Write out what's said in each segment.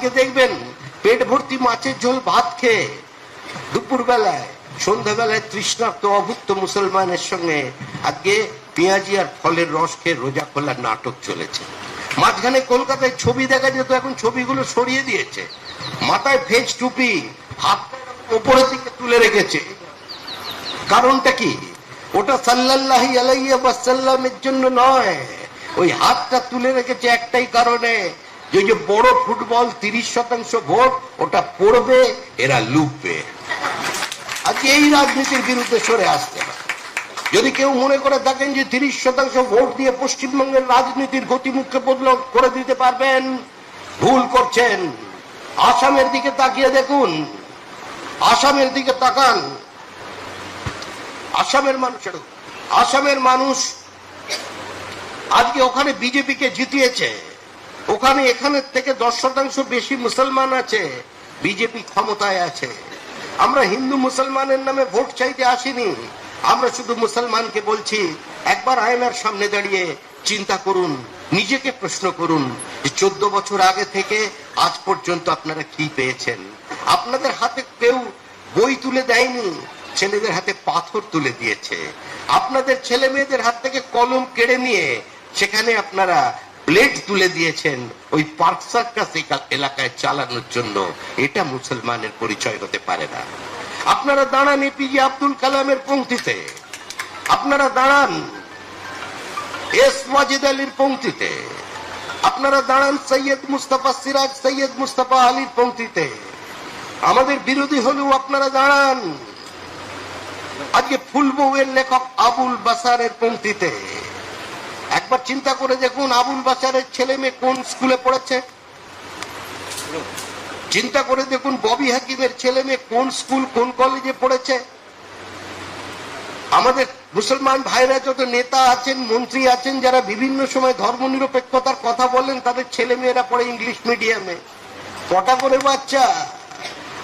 আজকে দেখবেন পেট ভর্তি মাছের ঝোল ভাত খেয়ে দুপুর বেলায় সন্ধ্যাবেলায় তৃষ্ণার্ত অভুক্ত মুসলমানের সঙ্গে আজকে পেঁয়াজি আর ফলের রস খেয়ে রোজা খোলার নাটক চলেছে। মাঝখানে কলকাতায় ছবি দেখা যেত, এখন ছবিগুলো সরিয়ে দিয়েছে। মাথায় ফেজ টুপি হাত উপরের দিকে তুলে রেখেছে। কারণটা কি? ওটা সাল্লাল্লাহি আলাইহি ওয়াসাল্লামের জন্য নয়। ওই হাতটা তুলে রেখেছে একটাই কারণে যে যে বড় ফুটবল তিরিশ শতাংশ ভোট, ওটা পড়বে, এরা লুটবে। আজকে এই রাজনীতির বিরুদ্ধে সরে আসতে যদি কেউ মনে করে থাকেন যে তিরিশ শতাংশ ভোট দিয়ে পশ্চিমবঙ্গের রাজনীতির গতিমুখকে বদল করে দিতে পারবেন, ভুল করছেন, আসামের দিকে তাকিয়ে দেখুন, আসামের দিকে তাকান। আসামের মানুষের, আসামের মানুষ আজকে ওখানে বিজেপিকে জিতিয়েছে। ওখানে এখানের থেকে দশ শতাংশ বেশি মুসলমান আছে, বিজেপি ক্ষমতায় আছে। আমরা হিন্দু মুসলমানের নামে ভোট চাইতে আসিনি। আমরা শুধু মুসলমানকে বলছি, একবার আয়নার সামনে দাঁড়িয়ে চিন্তা করুন, নিজেকে প্রশ্ন করুন যে চোদ্দ বছর আগে থেকে আজ পর্যন্ত আপনারা কি পেয়েছেন? আপনাদের হাতে কেউ বই তুলে দেয়নি, ছেলেদের হাতে পাথর তুলে দিয়েছে। আপনাদের ছেলে মেয়েদের হাত থেকে কলম কেড়ে নিয়ে সেখানে আপনারা প্লেট তুলে দিয়েছেন ওই পার্ক সার্কাস এলাকায় চালানোর জন্য। এটা মুসলমানের পরিচয় হতে পারে না। আপনারা দাঁড়ান এপিজে আব্দুল কালামের পঙ্ক্তিতে। আপনারা দাঁড়ান এস ওয়াজিদ আলীর পঙ্ক্তিতে। আপনারা দাঁড়ান সৈয়দ মুস্তাফা সিরাজ, সৈয়দ মুস্তাফা আলীর পঙ্ক্তিতে। আমাদের বিরোধী হলেও আপনারা দাঁড়ান। আজকে ফুলবউয়ের লেখক আবুল বাসারের পঙ্ক্তিতে। একবার চিন্তা করে দেখুন আবুল বাসারের ছেলে মেয়ে কোন স্কুলে পড়েছে। চিন্তা করে দেখুন ববি হাকিমের ছেলে মেয়ে কোন স্কুল, কোন কলেজে পড়েছে। আমাদের মুসলমান ভাইরা যত নেতা আছেন, মন্ত্রী আছেন, যারা বিভিন্ন সময় ধর্মনিরপেক্ষতার কথা বলেন, তাদের ছেলে মেয়েরা পড়ে ইংলিশ মিডিয়ামে। কটা করে বাচ্চা?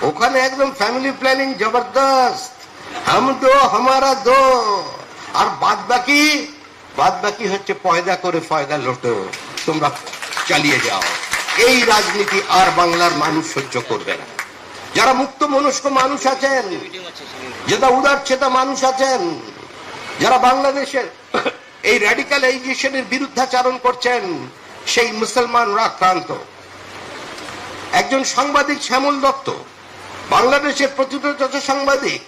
ওখানে একদম ফ্যামিলি প্ল্যানিং জবরদস্ত। হাম দো, হামারা দো। আর বাদ বাকি বাদ বাকি হচ্ছে পয়দা করে ফয়দা লোটো। তোমরা চালিয়ে যাও। এই রাজনীতি আর বাংলার মানুষ সহ্য করবে না। যারা মুক্ত মনস্ক মানুষ আছেন, যেটা উদার চেতা মানুষ আছেন, যারা বাংলাদেশের এই র্যাডিকালাইজেশনের বিরুদ্ধাচারণ করছেন, সেই মুসলমানরা আক্রান্ত। একজন সাংবাদিক শ্যামল দত্ত, বাংলাদেশের প্রতিরোধ সাংবাদিক,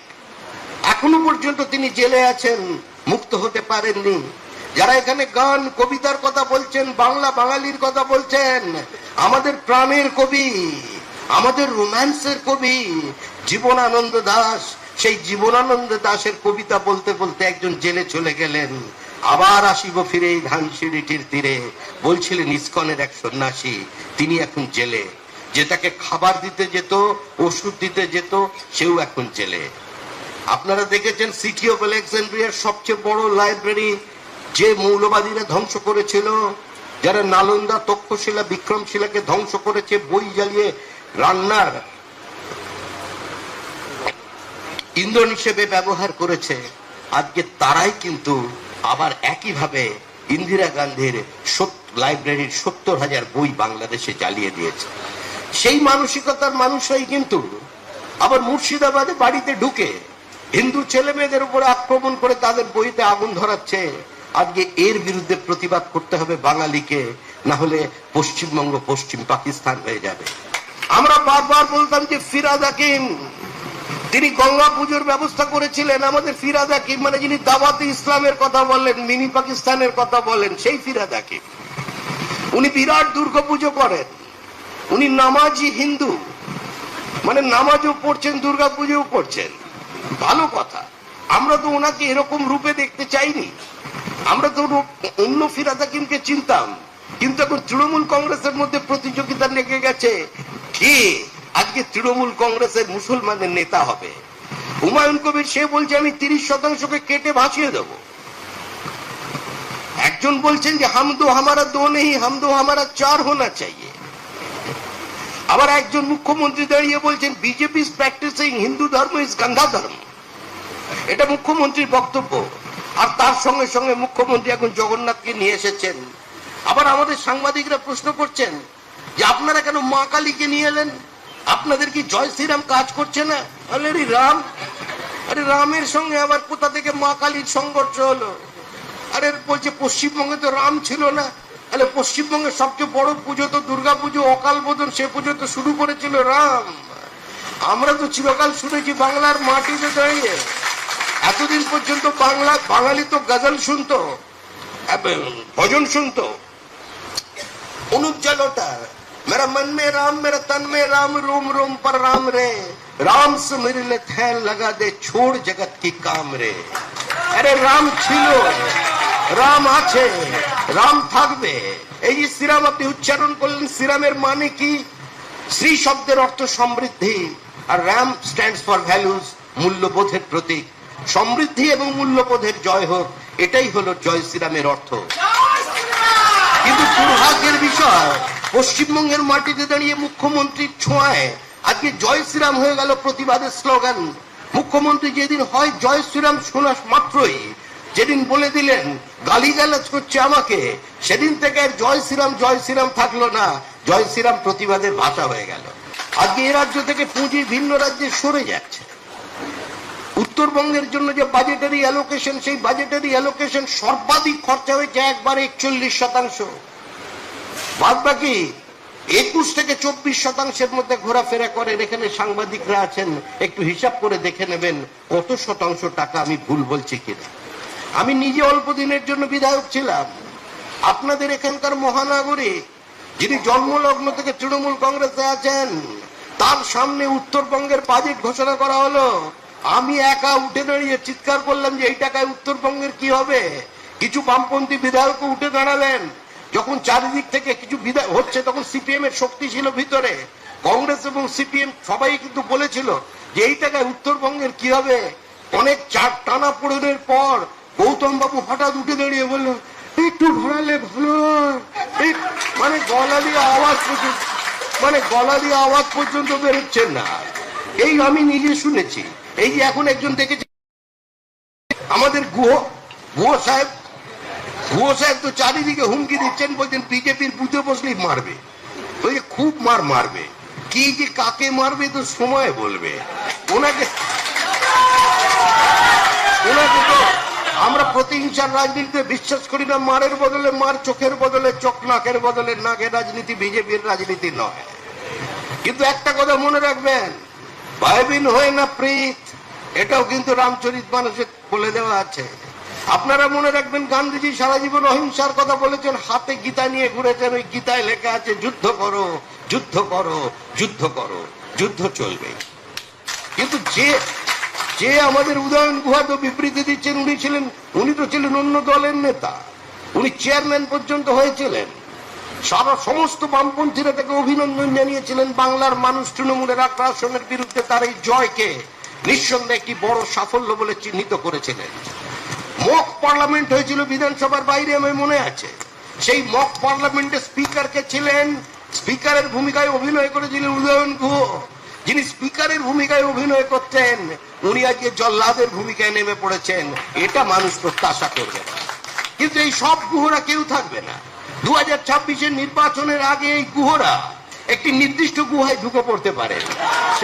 এখনও পর্যন্ত তিনি জেলে আছেন, মুক্ত হতে পারেননি। যারা এখানে গান, কবিতার কথা বলছেন, বাংলা বাঙালির কথা বলছেন, আমাদের প্রাণের কবি, আমাদের রোম্যান্সের কবি, জীবনানন্দ দাস, সেই জীবনানন্দ দাসের কবিতা বলতে বলতে একজন জেলে চলে গেলেন। আবার আসিব ফিরে এই ধানসিঁড়িটির তীরে। বলছিলেন, ইস্কনের এক সন্ন্যাসী, তিনি এখন জেলে। যে তাকে খাবার দিতে যেত, ওষুধ দিতে যেত, সেও এখন জেলে। আপনারা দেখেছেন সিটি অফ আলেকজান্ড্রিয়ার সবচেয়ে বড় লাইব্রেরি যে মৌলবাদীরা ধ্বংস করেছিল, যারা নালন্দা তক্ষশিলা, বিক্রমশিলাকে ধ্বংস করেছে, বই জ্বালিয়ে রান্নার ইন্ধন হিসেবে ব্যবহার করেছে, আজকে তারাই কিন্তু আবার একইভাবে ইন্দিরা গান্ধীর লাইব্রেরির সত্তর হাজার বই বাংলাদেশে জ্বালিয়ে দিয়েছে। সেই মানসিকতার মানুষই কিন্তু আবার মুর্শিদাবাদে বাড়িতে ঢুকে হিন্দু ছেলে মেয়েদের উপরে আক্রমণ করে তাদের বইতে আগুন ধরাচ্ছে। আজকে এর বিরুদ্ধে প্রতিবাদ করতে হবে বাঙালিকে, না হলে পশ্চিমবঙ্গ পশ্চিম পাকিস্তান হয়ে যাবে। আমরা বারবার বলতাম যে ফিরাদ হাকিম, তিনি গঙ্গা পুজোর ব্যবস্থা করেছিলেন, আমাদের ফিরাদ হাকিম মানে যিনি দাওয়াতে ইসলামের কথা বললেন, মিনি পাকিস্তানের কথা বলেন, সেই ফিরাদ হাকিম। উনি বিরাট দুর্গা পুজো করেন। উনি নামাজি হিন্দু। মানে নামাজও পড়ছেন, দুর্গা পুজোও পড়ছেন। ভালো কথা। আমরা তো ওনাকে এরকম রূপে দেখতে চাইনি। আমরা তো অন্য ফিরাদ হাকিমকে চিনতাম। কিন্তু এখন তৃণমূল কংগ্রেসের মধ্যে প্রতিযোগিতা লেগে গেছে। কে? আজকে তৃণমূল কংগ্রেসের মুসলমানের নেতা হবে। হুমায়ুন কবির, সে বলছে, আমি তিরিশ শতাংশকে কেটে ভাসিয়ে দেব। একজন বলছেন যে, হাম দো, হামারা দো নেই, হাম দো, হামারা চার হোনা চাইয়ে। আবার একজন মুখ্যমন্ত্রী দাঁড়িয়ে বলছেন, বিজেপি ইজ প্র্যাকটিসিং হিন্দু ধর্ম ইজ গান্ধা ধর্ম। এটা মুখ্যমন্ত্রীর বক্তব্য। আর তার সঙ্গে সঙ্গে মুখ্যমন্ত্রী এখন জগন্নাথকে নিয়ে এসেছেন। আবার আমাদের সাংবাদিকরা প্রশ্ন করছেন যে আপনারা কেন মা কালীকে নিয়ে এলেন? আপনাদের কি জয় শ্রীরাম কাজ করছে না? আরে রাম! আরে রামের সঙ্গে আবার কোথা থেকে মা কালীর সংঘর্ষ হলো? আরে বলছে পশ্চিমবঙ্গে তো রাম ছিল না। তাহলে পশ্চিমবঙ্গের সবচেয়ে বড় পুজো তো দুর্গা পুজো, অকাল বোধন সে পুজো তো শুরু করেছিল রাম। আমরা তো চিরকাল শুনেছি বাংলার মাটিতে দাঁড়িয়ে। এতদিন পর্যন্ত বাংলা বাঙালি তো গজল শুনতো এবং ভজন শুনতো অনুপ जलोटा मेरा मन में राम मेरा तन में राम रोम रोम पर राम रे राम से मेरे लिए थैल लगा दे छोड़ जगत की काम रे আরে রাম ছিল রাম আছে রাম থাকবে এই যে শ্রীরাম আপনি উচ্চারণ করলেন শ্রীরামের মানে কি শ্রী শব্দের অর্থ সমৃদ্ধি আর রাম স্ট্যান্ডস ফর ভ্যালুজ মূল্যবোধের প্রতীক সমৃদ্ধি এবং মূল্যবোধের জয় হোক এটাই হলো জয় শ্রীরামের অর্থ। কিন্তু দুর্ভাগ্যের বিষয় পশ্চিমবঙ্গের মাটিতে দাঁড়িয়ে মুখ্যমন্ত্রীর ছোঁয়ায় আজকে জয় শ্রীরাম হয়ে গেল প্রতিবাদের স্লোগান। মুখ্যমন্ত্রী যেদিন হয় জয় শ্রীরাম শোনা মাত্রই যেদিন বলে দিলেন গালিগালাজ করছে আমাকে সেদিন থেকে আর জয় শ্রীরাম জয় শ্রীরাম থাকল না। জয় শ্রীরাম প্রতিবাদের ভাষা হয়ে গেল। আজকে এ রাজ্য থেকে পুঁজি ভিন্ন রাজ্যে সরে যাচ্ছে। উত্তরবঙ্গের জন্য যে বাজেটারি অ্যালোকেশন সেই বাজেটারি অ্যালোকেশন সর্বাধিক খরচা হয়েছে একবারে একচল্লিশ শতাংশ। বাদ বাকি একুশ থেকে চব্বিশ শতাংশের মধ্যে ঘোরাফেরা করেন। এখানে সাংবাদিকরা আছেন, একটু হিসাব করে দেখে নেবেন কত শতাংশ টাকা আমি ভুল বলছি কিনা। আমি নিজে অল্প দিনের জন্য বিধায়ক ছিলাম। আপনাদের এখানকার মহানগরী যিনি জন্মলগ্ন থেকে তৃণমূল কংগ্রেসে আছেন, তার সামনে উত্তরবঙ্গের বাজেট ঘোষণা করা হলো। আমি একা উঠে দাঁড়িয়ে চিৎকার করলাম যে এই টাকায় উত্তরবঙ্গের কি হবে? কিছু বামপন্থী বিধায়ক উঠে দাঁড়ালেন। যখন চারিদিক থেকে কিছু বিধায় হচ্ছে, তখন সিপিএম এর শক্তি ছিল ভিতরে। কংগ্রেস এবং সিপিএম সবাই কিন্তু বলেছিল যে এই টাকায় উত্তরবঙ্গের কি হবে? অনেক চার টানা পড়নের পর গৌতম বাবু হঠাৎ উঠে দাঁড়িয়ে বলল একটু ঘোরালে ভালো। মানে গলা দিয়ে আওয়াজ পর্যন্ত মানে গলা দিয়ে আওয়াজ পর্যন্ত বেরোচ্ছেন না। এই আমি নিজে শুনেছি। এই যে এখন একজন দেখেছি, আমাদের গুহ গুহ সাহেব গুহ সাহেব তো চারিদিকে হুমকি দিচ্ছেন, বলছেন বিজেপির বুথে বসলেই মারবে। তো যে খুব মার মারবে। কি যে কাকে মারবে তো সময় বলবে। ওনাকে ওনাকে তো আমরা প্রতিহিংসার রাজনীতিতে বিশ্বাস করি না, মারের বদলে মার, চোখের বদলে চোখ, নাকের বদলে, নাকের রাজনীতি বিজেপির রাজনীতি নয়। কিন্তু একটা কথা মনে রাখবেন ভয়বিন হয় না প্রীত, এটাও কিন্তু রামচরিত মানুষে বলে দেওয়া আছে। আপনারা মনে রাখবেন, গান্ধীজি সারা জীবন অহিংসার কথা বলেছেন, হাতে গীতা নিয়ে ঘুরেছেন, ওই গীতায় লেখা আছে, যুদ্ধ করো যুদ্ধ করো যুদ্ধ করো, যুদ্ধ চলবে। কিন্তু যে যে আমাদের উদয়ন গুহা তো বিবৃতি দিচ্ছেন, উনি ছিলেন, উনি তো ছিলেন অন্য দলের নেতা। উনি চেয়ারম্যান পর্যন্ত হয়েছিলেন। সারা সমস্ত বামপন্থীরা তাকে অভিনন্দন জানিয়েছিলেন বাংলার মানুষ তৃণমূলের আগ্রাসনের বিরুদ্ধে তার এই জয়কে নিঃসন্দেহে একটি বড় সাফল্য বলে চিহ্নিত করেছিলেন। মক পার্লামেন্ট হয়েছিল বিধানসভার বাইরে আমার মনে আছে। সেই মক পার্লামেন্টে স্পিকার কে ছিলেন? স্পিকারের ভূমিকায় অভিনয় করেছিলেন উদয়ন গুহ। যিনি স্পিকারের ভূমিকায় অভিনয় করতেন, উনি আজকে জল্লাদের ভূমিকায় নেমে পড়েছেন। এটা মানুষ প্রত্যাশা করবে কিন্তু এই সব গুহরা কেউ থাকবে না। দু হাজার ছাব্বিশের নির্বাচনের আগে এই গুহরা একটি নির্দিষ্ট গুহায় ঢুকে পড়তে পারে।